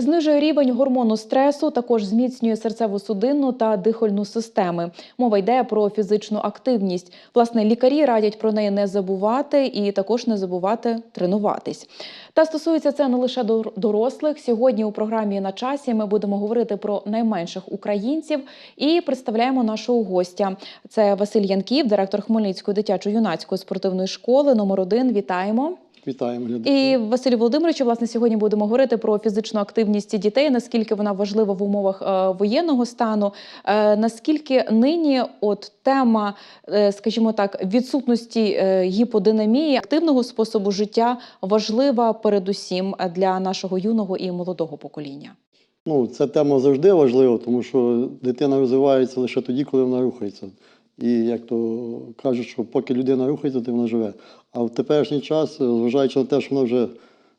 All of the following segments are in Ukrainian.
Знижує рівень гормону стресу, також зміцнює серцево-судинну та дихальну системи. Мова йде про фізичну активність. Власне, лікарі радять про неї не забувати і також не забувати тренуватись. Та стосується це не лише дор- дорослих. Сьогодні у програмі на часі ми будемо говорити про найменших українців і представляємо нашого гостя. Це Василь Янків, директор Хмельницької дитячо-юнацької спортивної школи номер 1 Вітаємо. Вітаємо глядачів. І Василю Володимировичу, власне, сьогодні будемо говорити про фізичну активність дітей, наскільки вона важлива в умовах е, воєнного стану, е, наскільки нині от тема, е, скажімо так, відсутності гіподинамії, активного способу життя важлива передусім для нашого юного і молодого покоління. Ну, ця тема завжди важлива, тому що дитина розвивається лише тоді, коли вона рухається. І як то кажуть, що поки людина рухається, то вона живе. А в теперішній час, зважаючи на те, що вона вже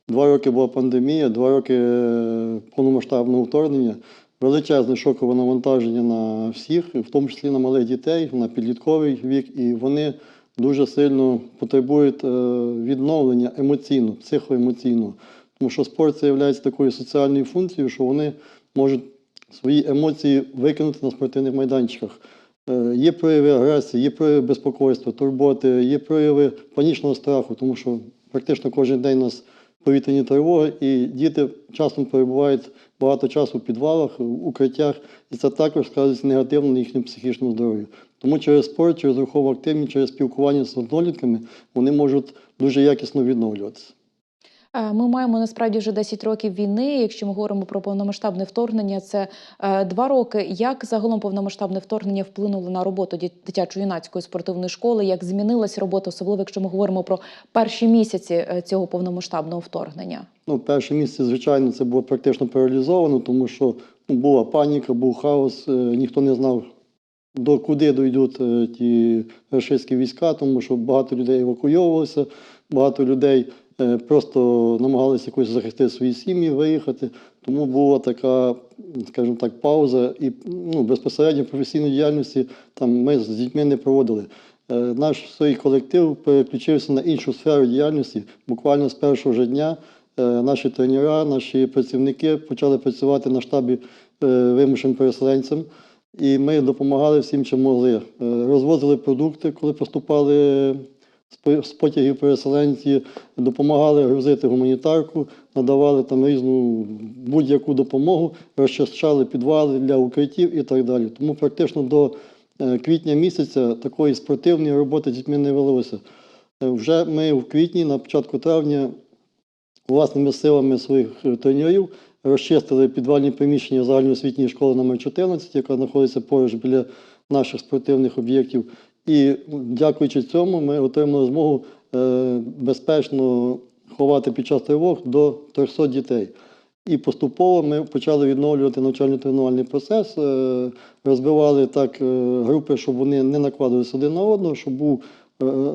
два роки була пандемія, два роки е, повномасштабного вторгнення, величезне шокове навантаження на всіх, в тому числі на малих дітей, на підлітковий вік, і вони дуже сильно потребують е, відновлення емоційно, психоемоційного. Тому що спорт це є такою соціальною функцією, що вони можуть свої емоції викинути на спортивних майданчиках. Е, Є прояви агресії, є прояви безпокойства, турботи, є прояви панічного страху, тому що практично кожен день у нас повітряні тривоги, і діти часом перебувають багато часу в підвалах, в укриттях, і це також сказується негативно на їхньому психічному здоров'ю. Тому через спорт, через рухову активність, через спілкування з однолітками вони можуть дуже якісно відновлюватися. Е, Ми маємо насправді вже 10 років війни. Якщо ми говоримо про повномасштабне вторгнення, це е, два роки. Як загалом повномасштабне вторгнення вплинуло на роботу дитячо-юнацької спортивної школи? Як змінилась робота, особливо якщо ми говоримо про перші місяці е, цього повномасштабного вторгнення? Ну, перше місце, звичайно, це було практично паралізовано, тому що ну, була паніка, був хаос, ніхто не знав, до куди дійдуть ті рашистські війська, тому що багато людей евакуйовувалося, багато людей просто намагалися якось захистити свої сім'ї, виїхати. Тому була така, скажімо так, пауза і ну, безпосередньо професійної діяльності там ми з дітьми не проводили. Е, Наш свій колектив переключився на іншу сферу діяльності. Буквально з першого ж дня е, наші тренера, наші працівники почали працювати на штабі е, вимушеним переселенцям. І ми допомагали всім, чим могли. Е, Розвозили продукти, коли поступали з потягів переселенці, допомагали грузити гуманітарку, надавали там різну будь-яку допомогу, розчищали підвали для укриттів і так далі. Тому практично до е, квітня місяця такої спортивної роботи дітьми не велося. Е, Вже ми в квітні, на початку травня, власними силами своїх е, тренерів розчистили підвальні приміщення загальноосвітньої школи номер 14 яка знаходиться поруч біля наших спортивних об'єктів. І дякуючи цьому, ми отримали змогу е, безпечно ховати під час тривог до 300 дітей. І поступово ми почали відновлювати навчально-тренувальний процес, е, розбивали так е, групи, щоб вони не накладалися один на одного, щоб був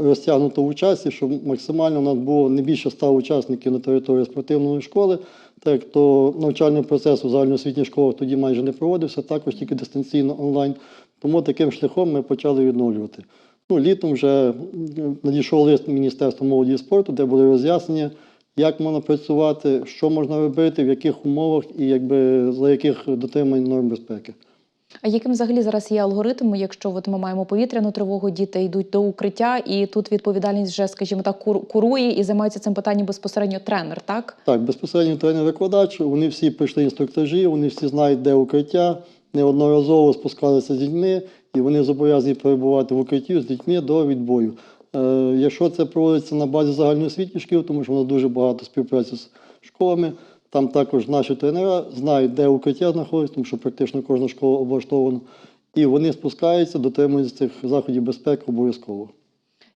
розтягнуто в часі, щоб максимально у нас було не більше 100 учасників на території спортивної школи. Так то навчальний процес у загальноосвітніх школах тоді майже не проводився, також тільки дистанційно онлайн. Тому таким шляхом ми почали відновлювати. Ну, літом вже надійшов лист Міністерства молоді і спорту, де були роз'яснення, як можна працювати, що можна робити, в яких умовах і якби за яких дотримань норм безпеки. А яким взагалі зараз є алгоритм, якщо от ми маємо повітряну тривогу, діти йдуть до укриття, і тут відповідальність вже, скажімо так, кур- курує і займається цим питанням безпосередньо тренер, так? Так, безпосередньо тренер-викладач, вони всі пройшли інструктажі, вони всі знають, де укриття, неодноразово спускалися з дітьми, і вони зобов'язані перебувати в укритті з дітьми до відбою. Е, якщо це проводиться на базі загальноосвітніх шкіл, тому що воно дуже багато співпраці з школами, там також наші тренера знають, де укриття знаходиться, тому що практично кожна школа облаштована. І вони спускаються, дотримуються цих заходів безпеки обов'язково.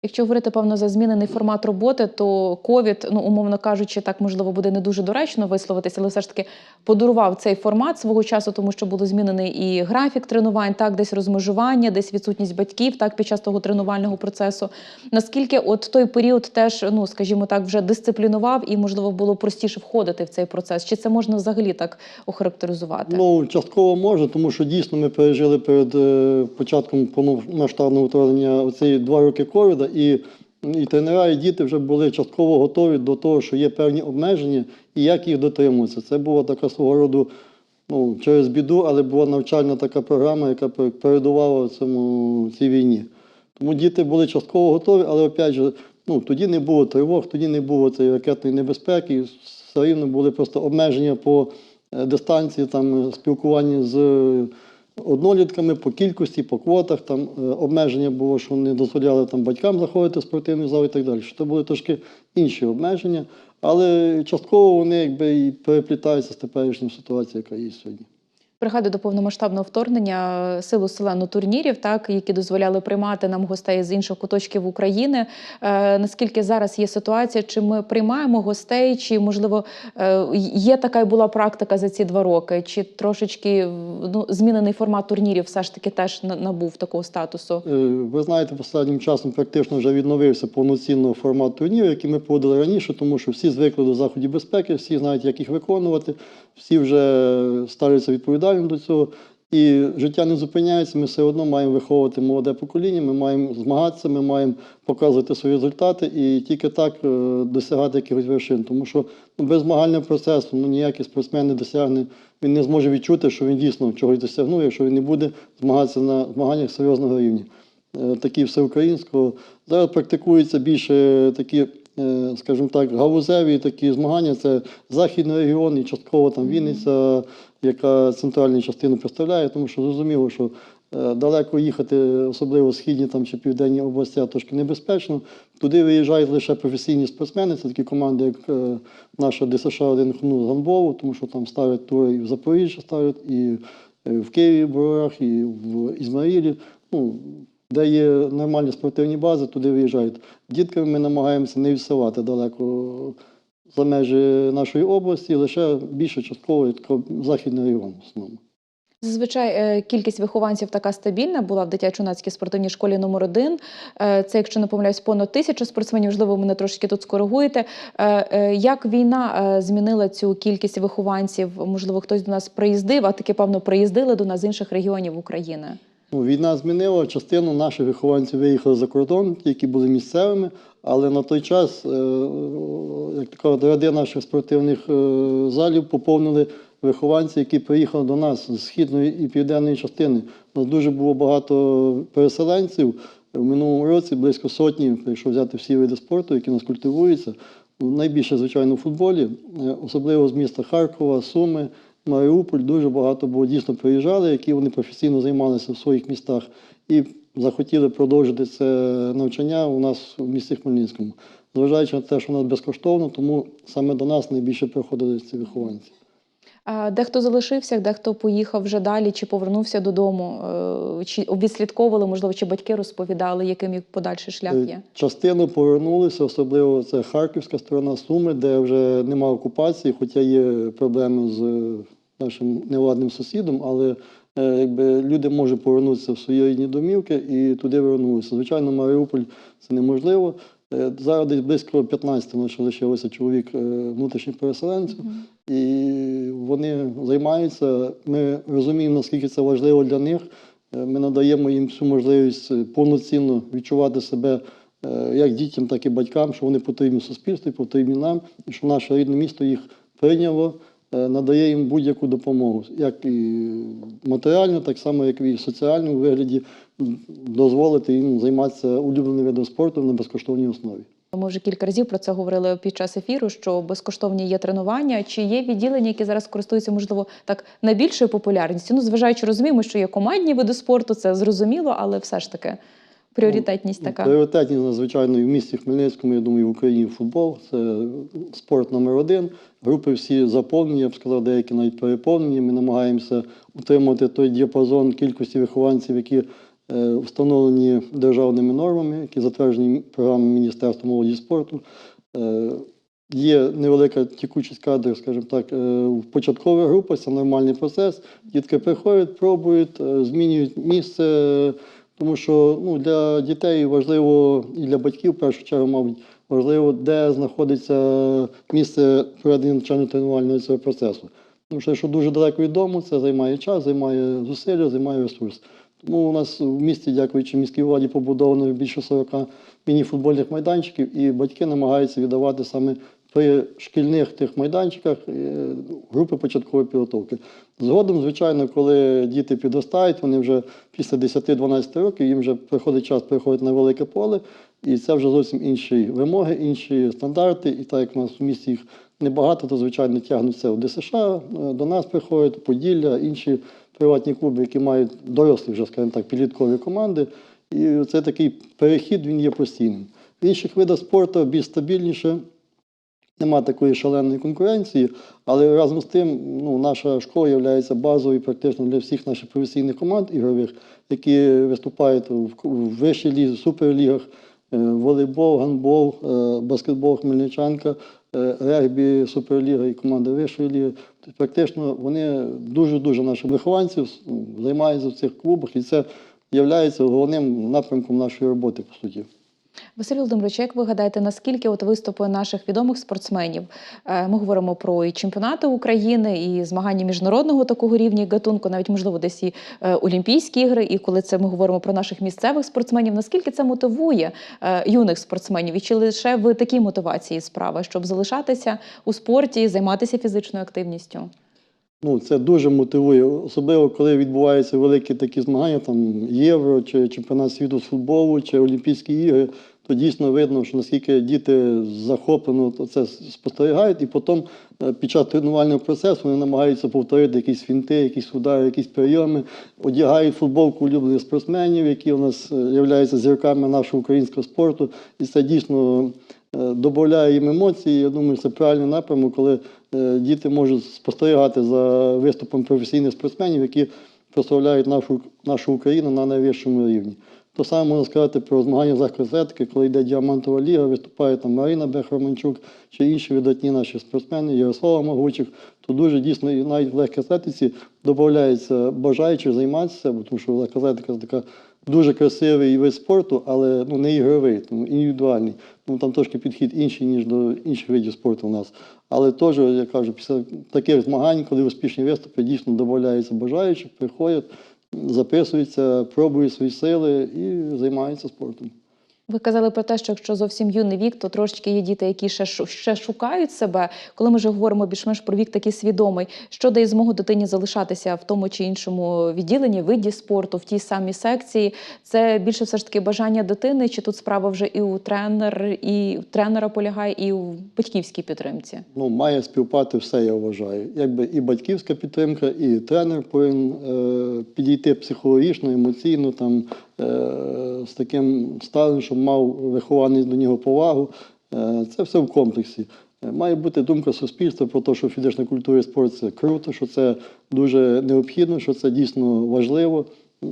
Якщо говорити певно за змінений формат роботи, то ковід, ну умовно кажучи, так можливо буде не дуже доречно висловитися, але все ж таки подарував цей формат свого часу, тому що було змінений і графік тренувань, так десь розмежування, десь відсутність батьків, так під час того тренувального процесу. Наскільки от той період теж, ну скажімо так, вже дисциплінував і можливо було простіше входити в цей процес? Чи це можна взагалі так охарактеризувати? Ну, частково можна, тому що дійсно ми пережили перед е, початком повномасштабного вторгнення оці два роки ковіда, і і тренера, і діти вже були частково готові до того, що є певні обмеження і як їх дотримуватися. Це була така свого роду ну, через біду, але була навчальна така програма, яка передувала цьому цій війні. Тому діти були частково готові, але опять же, ну, тоді не було тривог, тоді не було цієї ракетної небезпеки, все рівно були просто обмеження по е, дистанції, там, спілкування з однолітками, по кількості, по квотах. Там е, обмеження було, що не дозволяли там, батькам заходити в спортивний зал і так далі. Це були трошки інші обмеження, але частково вони якби і переплітаються з теперішньою ситуацією, яка є сьогодні. Пригадую до повномасштабного вторгнення е, силу селену турнірів, так які дозволяли приймати нам гостей з інших куточків України. Е, наскільки зараз є ситуація? Чи ми приймаємо гостей, чи можливо е, є така й була практика за ці два роки? Чи трошечки ну, змінений формат турнірів все ж таки теж на- набув такого статусу? Е, Ви знаєте, останнім часом практично вже відновився повноцінно формат турнірів, який ми проводили раніше, тому що всі звикли до заходів безпеки, всі знають, як їх виконувати, всі вже ставляться відповідально до цього. І життя не зупиняється, ми все одно маємо виховувати молоде покоління, ми маємо змагатися, ми маємо показувати свої результати і тільки так е, досягати якихось вершин. Тому що ну, без змагального процесу ну, ніякий спортсмен не досягне, він не зможе відчути, що він дійсно чогось досягнув, якщо він не буде змагатися на змаганнях серйозного рівня е, такі всеукраїнського. Зараз практикуються більше такі, скажімо так, галузеві такі змагання. Це Західний регіон і частково там Вінниця, яка центральну частину представляє, тому що зрозуміло, що е, далеко їхати, особливо східні там, чи південні області, трошки небезпечно. Туди виїжджають лише професійні спортсмени, це такі команди, як е, наша ДСШ 1 ну, з гандболу, тому що там ставлять тури і в Запоріжжі ставлять, і е, в Києві, в Борах, і в Ізмаїлі. Ну, де є нормальні спортивні бази, туди виїжджають. Дітками ми намагаємося не відсилати далеко за межі нашої області, лише більше частково західний район в основному. Зазвичай е, кількість вихованців така стабільна була в дитячо-юнацькій спортивній школі номер 1 Це, якщо не помиляюсь, понад тисяча спортсменів. Можливо, мене трошки тут скоригуєте. Е, е, Як війна е, змінила цю кількість вихованців? Можливо, хтось до нас приїздив, а таки, певно, приїздили до нас з інших регіонів України. Ну, війна змінила частину наших вихованців виїхали за кордон, які були місцевими, але на той час, е, як така ряди наших спортивних е, залів поповнили вихованці, які приїхали до нас з східної і південної частини. У нас дуже було багато переселенців. В минулому році близько сотні, якщо взяти всі види спорту, які у нас культивуються. Найбільше, звичайно, у футболі, е, особливо з міста Харкова, Суми, Маріуполь, дуже багато було дійсно приїжджали, які вони професійно займалися в своїх містах і захотіли продовжити це навчання у нас в місті Хмельницькому. Зважаючи на те, що у нас безкоштовно, тому саме до нас найбільше приходили ці вихованці. А Дехто залишився, дехто поїхав вже далі, чи повернувся додому, Е, чи відслідковували, можливо, чи батьки розповідали, яким їх подальший шлях Е, є. Частину повернулися, особливо це харківська сторона Суми, де вже немає окупації, хоча є проблеми з нашим невладним сусідом, але е, якби люди можуть повернутися в свої рідні домівки і туди вернулися. Звичайно, Маріуполь це неможливо. Е, Зараз десь близько 15 у нас ще лишилося чоловік е, внутрішніх переселенців, і вони займаються. Ми розуміємо, наскільки це важливо для них. Ми надаємо їм всю можливість повноцінно відчувати себе як дітям, так і батькам, що вони потрібні суспільству, потрібні нам, і що наше рідне місто їх прийняло, надає їм будь-яку допомогу, як і матеріальну, так само, як і соціальну у вигляді дозволити їм займатися улюбленим видом спорту на безкоштовній основі. Ми вже кілька разів про це говорили під час ефіру, що безкоштовні є тренування. Чи є відділення, які зараз користуються, можливо, так найбільшою популярністю? Ну, зважаючи, розуміємо, що є командні види спорту, це зрозуміло, але все ж таки пріоритетність така. Пріоритетність, надзвичайно, і в місті Хмельницькому, я думаю, в Україні футбол. Це спорт номер один. Групи всі заповнені, я б сказав, деякі навіть переповнені. Ми намагаємося утримати той діапазон кількості вихованців, які е, встановлені державними нормами, які затверджені програмами Міністерства молоді і спорту. Е, Є невелика тікучість кадрів, скажімо так, е, в початкових групах, це нормальний процес. Дітки приходять, пробують, змінюють місце, тому що ну, для дітей важливо і для батьків, в першу чергу, мабуть, важливо, де знаходиться місце проведення навчально-тренувального цього процесу. Тому що якщо дуже далеко від дому, це займає час, займає зусилля, займає ресурс. Тому у нас в місті, дякуючи міській владі, побудовано більше 40 міні-футбольних майданчиків, і батьки намагаються віддавати саме при шкільних тих майданчиках е, групи початкової підготовки. Згодом, звичайно, коли діти підростають, вони вже після 10-12 років їм вже приходить час приходити на велике поле, і це вже зовсім інші вимоги, інші стандарти. І так як у нас в місті їх небагато, то звичайно тягнуться в ДСШ, е, до нас приходять Поділля, інші приватні клуби, які мають дорослі вже, скажімо так, підліткові команди. І це такий перехід він є постійним. В інших видах спорту більш стабільніше, нема такої шаленої конкуренції, але разом з тим ну, наша школа є базовою практично для всіх наших професійних команд ігрових, які виступають в, вищій лізі, суперлігах, е, волейбол, гандбол, е, баскетбол Хмельничанка, е, регбі, суперліга і команда вищої ліги. Практично вони дуже-дуже наших вихованців займаються в цих клубах, і це є головним напрямком нашої роботи, по суті. Василь Володимирович, як ви гадаєте, наскільки от виступи наших відомих спортсменів? е, Ми говоримо про і чемпіонати України, і змагання міжнародного такого рівня гатунку, навіть можливо, десь і е, Олімпійські ігри. І коли це ми говоримо про наших місцевих спортсменів, наскільки це мотивує е, юних спортсменів? І чи лише в такій мотивації справа, щоб залишатися у спорті, займатися фізичною активністю? Ну, це дуже мотивує, особливо коли відбуваються великі такі змагання, там Євро, чи чемпіонат світу з футболу, чи Олімпійські ігри, то дійсно видно, що наскільки діти захоплено це спостерігають, і потім е, під час тренувального процесу вони намагаються повторити якісь фінти, якісь удари, якісь прийоми, одягають футболку улюблених спортсменів, які у нас е, являються зірками нашого українського спорту, і це дійсно е, додає їм емоції. Я думаю, це правильний напрямок, коли діти можуть спостерігати за виступом професійних спортсменів, які прославляють нашу, нашу Україну на найвищому рівні. То саме можна сказати про змагання з легкоатлетики, коли йде діамантова ліга, виступає там Марина Бех-Романчук чи інші видатні наші спортсмени, Ярослава Могучих, то дуже дійсно і навіть в легкій атлетиці додається бажаючих займатися, бо тому що легкоатлетика це така дуже красивий вид спорту, але ну, не ігровий, тому індивідуальний. Ну, там трошки підхід інший, ніж до інших видів спорту у нас. Але теж, я кажу, після таких змагань, коли успішні виступи, дійсно додається бажаючих, приходять, записуються, пробують свої сили і займаються спортом. Ви казали про те, що якщо зовсім юний вік, то трошечки є діти, які ще ще шукають себе. Коли ми вже говоримо більш-менш про вік такий свідомий, що дає змогу дитині залишатися в тому чи іншому відділенні, виді спорту, в тій самій секції, це більше все ж таки бажання дитини, чи тут справа вже і у тренер, і у тренера полягає, і у батьківській підтримці. Ну, має співпати все, я вважаю. Якби і батьківська підтримка, і тренер повинен е, підійти психологічно, емоційно, там, з таким ставленням, щоб мав вихований до нього повагу. Е, це все в комплексі. Е, Має бути думка суспільства про те, що фізична культура і спорт це круто, що це дуже необхідно, що це дійсно важливо.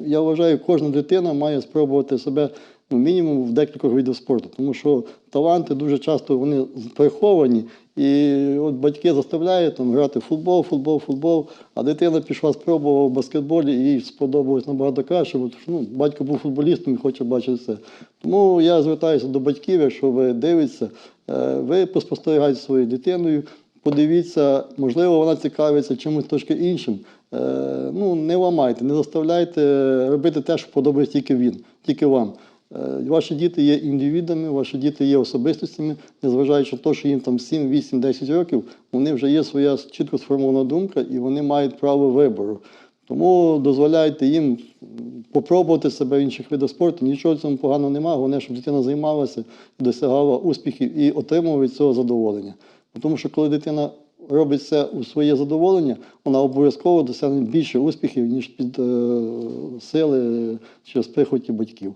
Я вважаю, кожна дитина має спробувати себе ну, мінімум в декількох видах спорту, тому що таланти дуже часто вони приховані, і от батьки заставляють там грати в футбол, футбол, футбол, а дитина пішла спробувала в баскетболі, і їй сподобалось набагато краще, бо ну, батько був футболістом і хоче бачити це. Тому я звертаюся до батьків, якщо ви дивитеся, е, ви поспостерігайте своєю дитиною, подивіться, можливо, вона цікавиться чимось трошки іншим. Е, Ну, не ламайте, не заставляйте робити те, що подобається тільки він, тільки вам. Е, Ваші діти є індивідами, ваші діти є особистостями, незважаючи на те, що їм там 7, 8, 10 років, вони вже є своя чітко сформована думка і вони мають право вибору. Тому дозволяйте їм попробувати себе в інших видах спорту. Нічого цьому поганого немає. Головне, щоб дитина займалася, досягала успіхів і отримувала від цього задоволення. Тому що коли дитина робить це у своє задоволення, вона обов'язково досягне більше успіхів, ніж під е, сили чи з прихоті батьків.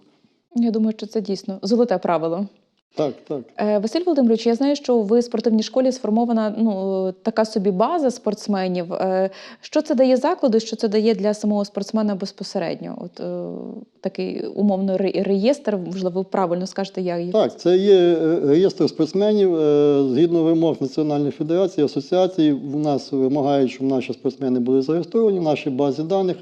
Я думаю, що це дійсно золоте правило. Так, так. Е, Василь Володимирович, я знаю, що в спортивній школі сформована ну така собі база спортсменів. Е, Що це дає закладу? Що це дає для самого спортсмена безпосередньо? От е, такий умовно ре- реєстр, можливо, ви правильно скажете, як Так, це є реєстр спортсменів. Згідно вимог Національної федерації, асоціації, в нас вимагають, щоб наші спортсмени були зареєстровані в нашій базі даних.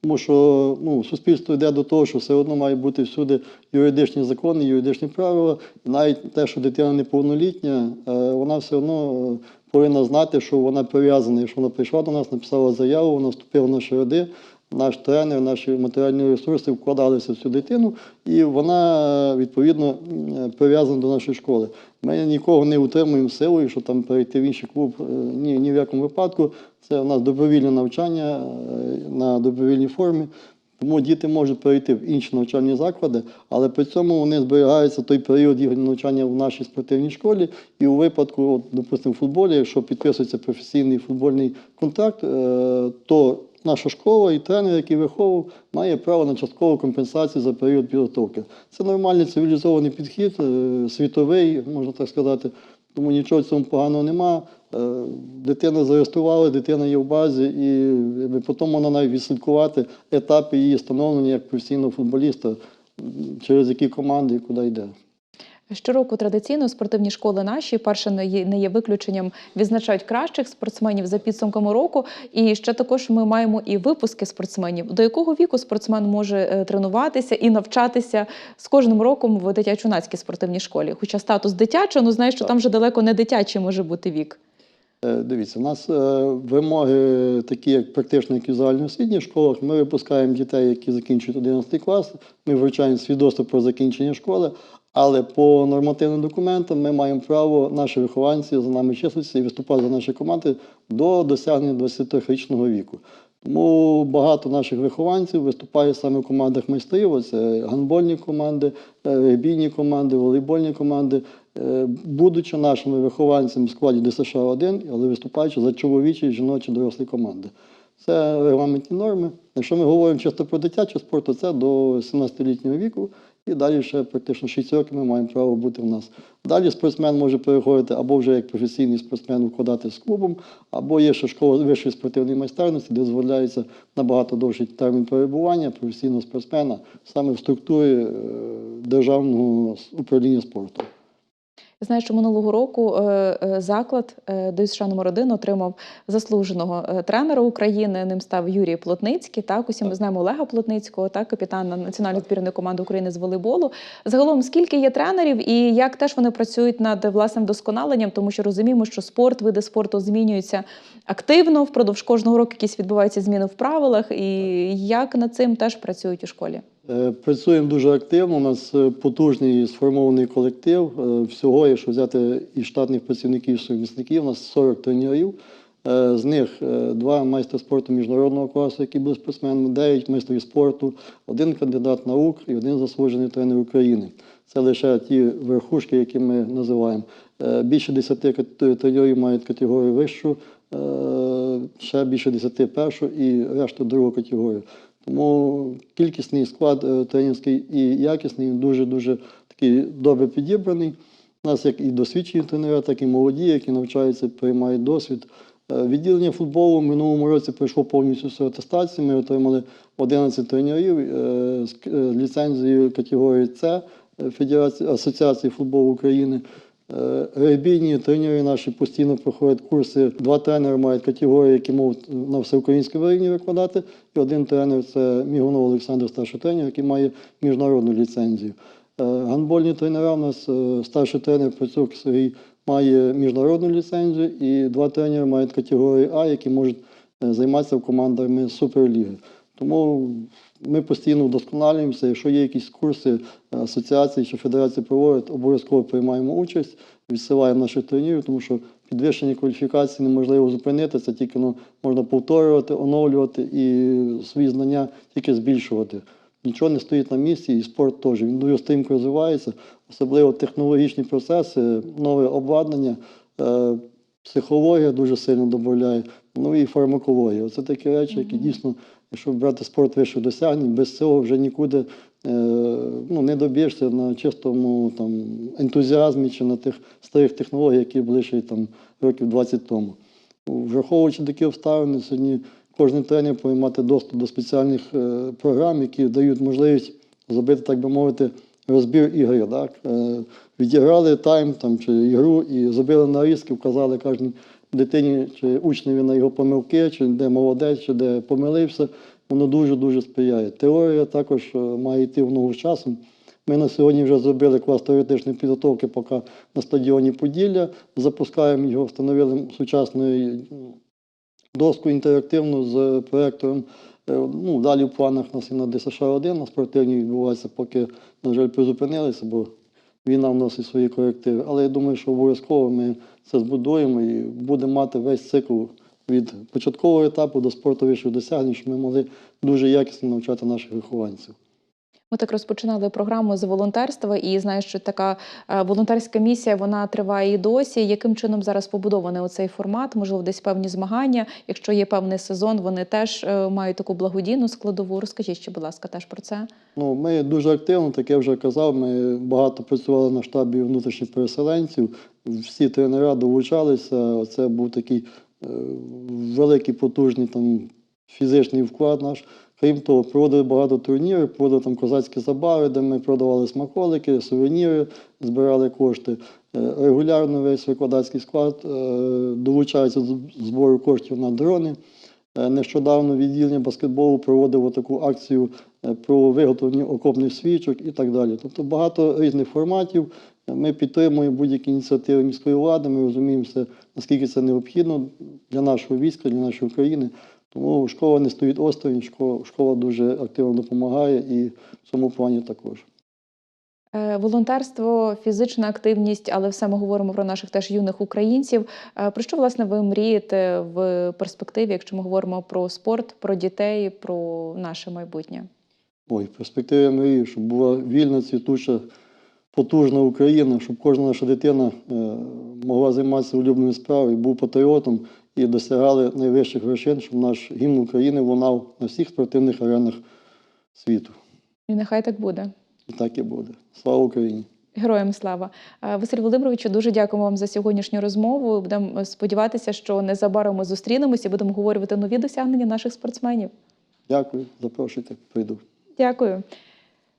Тому що ну, суспільство йде до того, що все одно має бути всюди юридичні закони, юридичні правила. Навіть те, що дитина неповнолітня, е, вона все одно е, повинна знати, що вона прив'язана, якщо вона прийшла до нас, написала заяву, вона вступила в наші ряди, наш тренер, наші матеріальні ресурси вкладалися в цю дитину, і вона відповідно прив'язана до нашої школи. Ми нікого не утримуємо силою, що там перейти в інший клуб. Е, Ні, ні в якому випадку. Це у нас добровільне навчання е, на добровільній формі. Тому діти можуть перейти в інші навчальні заклади, але при цьому вони зберігаються той період їх навчання в нашій спортивній школі. І у випадку, от, допустимо, в футболі, якщо підписується професійний футбольний контракт, е, то наша школа і тренер, який виховував, має право на часткову компенсацію за період підготовки. Це нормальний цивілізований підхід, е, світовий, можна так сказати. Тому нічого цьому поганого нема. Е, Дитина зареєструвала, дитина є в базі, і потім вона навіть відслідкувати етапи її становлення як професійного футболіста, через які команди і куди йде. Щороку традиційно спортивні школи наші перше не є, виключенням, відзначають кращих спортсменів за підсумками року. І ще також ми маємо і випуски спортсменів. До якого віку спортсмен може е, тренуватися і навчатися з кожним роком в дитячо-юнацькій спортивній школі? Хоча статус дитячий, ну знаєш, що Так. там вже далеко не дитячий може бути вік. Е, Дивіться, у нас е, вимоги такі, як практично, як і в загальноосвітніх школах. Ми випускаємо дітей, які закінчують 11 клас. Ми вручаємо свідоцтво про закінчення школи. Але по нормативним документам ми маємо право, наші вихованці за нами числиться і виступати за наші команди до досягнення 20-річного віку. Тому багато наших вихованців виступає саме в командах майстрів. Це гандбольні команди, е, регбійні команди, волейбольні команди. Е, Будучи нашими вихованцями в складі ДСШ 1 але виступаючи за чоловічі і жіночі дорослі команди. Це регламентні норми. Якщо ми говоримо чисто про дитячий спорт, то це до 17-літнього віку. І далі ще практично 6 років ми маємо право бути в нас. Далі спортсмен може переходити або вже як професійний спортсмен вкладати з клубом, або є ще школа вищої спортивної майстерності, де дозволяється набагато довший термін перебування професійного спортсмена саме в структурі е, державного управління спорту. Я знаю, що минулого року е, е, заклад е, ДЮСШ номер 1 отримав заслуженого тренера України. Ним став Юрій Плотницький. Так, усі ми знаємо Олега Плотницького, так, капітана національної збірної команди України з волейболу. Загалом, скільки є тренерів і як теж вони працюють над власним досконаленням, тому що розуміємо, що спорт, види спорту змінюються активно. Впродовж кожного року якісь відбуваються зміни в правилах. І як над цим теж працюють у школі? Е, Працюємо дуже активно. У нас е, потужний сформований колектив. Е, Всього, якщо взяти і штатних працівників, і сумісників, у нас 40 тренерів. З них два майстри спорту міжнародного класу, які були спортсменами, 9 майстрів спорту, один кандидат наук і один заслужений тренер України. Це лише ті верхушки, які ми називаємо. Більше 10 кат- тренерів мають категорію вищу, ще більше 10 першу і решта другу категорію. Тому кількісний склад е, тренерський і якісний, дуже-дуже такий добре підібраний. У нас як і досвідчені тренери, так і молоді, які навчаються, приймають досвід. Е, Відділення футболу в минулому році пройшло повністю всю атестацію. Ми отримали 11 тренерів е, з ліцензією категорії С Федерації Асоціації футболу України. Е, Регбійні тренери наші постійно проходять курси. Два тренери мають категорії, які можуть на всеукраїнському рівні викладати. І один тренер це Мігунов Олександр, старший тренер, який має міжнародну ліцензію. Е, Гандбольні тренера у нас е, старший тренер Пацюк Сергій має міжнародну ліцензію, і два тренери мають категорію А, які можуть займатися командами Суперліги. Тому ми постійно вдосконалюємося. Якщо є якісь курси асоціації чи федерації проводять, обов'язково приймаємо участь, відсилаємо наших тренерів, тому що підвищення кваліфікації неможливо зупинити, це тільки ну, можна повторювати, оновлювати і свої знання тільки збільшувати. Нічого не стоїть на місці, і спорт теж. Він дуже стрімко розвивається, особливо технологічні процеси, нове обладнання, е, психологія дуже сильно додає, ну і фармакологія. Це такі речі, які дійсно, якщо брати спорт вищих досягнень, без цього вже нікуди е, ну, не доб'єшся на чистому там, ентузіазмі чи на тих старих технологіях, які були ще там років 20 тому. Враховуючи такі обставини, сьогодні кожен тренер повинен мати доступ до спеціальних е, програм, які дають можливість зробити, так би мовити, розбір ігри. Так? Е, відіграли тайм там, чи ігру і зробили нарізки, вказали кожній дитині чи учневі на його помилки, чи де молодець, чи де помилився. Воно дуже-дуже сприяє. Теорія також е, має йти в ногу з часом. Ми на сьогодні вже зробили клас теоретичної підготовки поки на стадіоні Поділля. Запускаємо його, встановили сучасну доску інтерактивну з проектором. Е, Ну, далі в планах нас і на ДСШ-1, на спортивній відбувається, поки, на жаль, призупинилися, бо війна вносить свої корективи. Але я думаю, що обов'язково ми це збудуємо і будемо мати весь цикл від початкового етапу до спорту вищих досягнень, щоб ми могли дуже якісно навчати наших вихованців. Ми так розпочинали програму з волонтерства, і знаю, що така е, волонтерська місія вона триває і досі. Яким чином зараз побудований оцей формат? Можливо, десь певні змагання. Якщо є певний сезон, вони теж е, мають таку благодійну складову. Розкажіть ще, будь ласка, теж про це. Ну, ми дуже активно, так я вже казав, ми багато працювали на штабі внутрішніх переселенців. Всі тренера долучалися. Це був такий е, великий, потужний там, фізичний вклад наш. Крім того, проводили багато турнірів, проводили там козацькі забави, де ми продавали смаколики, сувеніри, збирали кошти. Е, Регулярно весь викладацький склад е, долучається до збору коштів на дрони. Е, Нещодавно відділення баскетболу проводило таку акцію про виготовлення окопних свічок і так далі. Тобто багато різних форматів. Ми підтримуємо будь-які ініціативи міської влади. Ми розуміємо, наскільки це необхідно для нашого війська, для нашої України. Тому школа не стоїть осторонь, школа, школа дуже активно допомагає і в цьому плані також. Е, Волонтерство, фізична активність, але все ми говоримо про наших теж юних українців. Е, Про що власне ви мрієте в перспективі, якщо ми говоримо про спорт, про дітей, про наше майбутнє? Ой, в перспективі я мрію, щоб була вільна, цвітуча, потужна Україна, щоб кожна наша дитина е, могла займатися улюбленою справою, був патріотом і досягали найвищих вершин, щоб наш гімн України лунав на всіх спортивних аренах світу. І нехай так буде. І так і буде. Слава Україні! Героям слава Е, Василь Володимировичу, дуже дякуємо вам за сьогоднішню розмову. Будемо сподіватися, що незабаром ми зустрінемося і будемо говорити нові досягнення наших спортсменів. Дякую, запрошуйте, прийду. Дякую.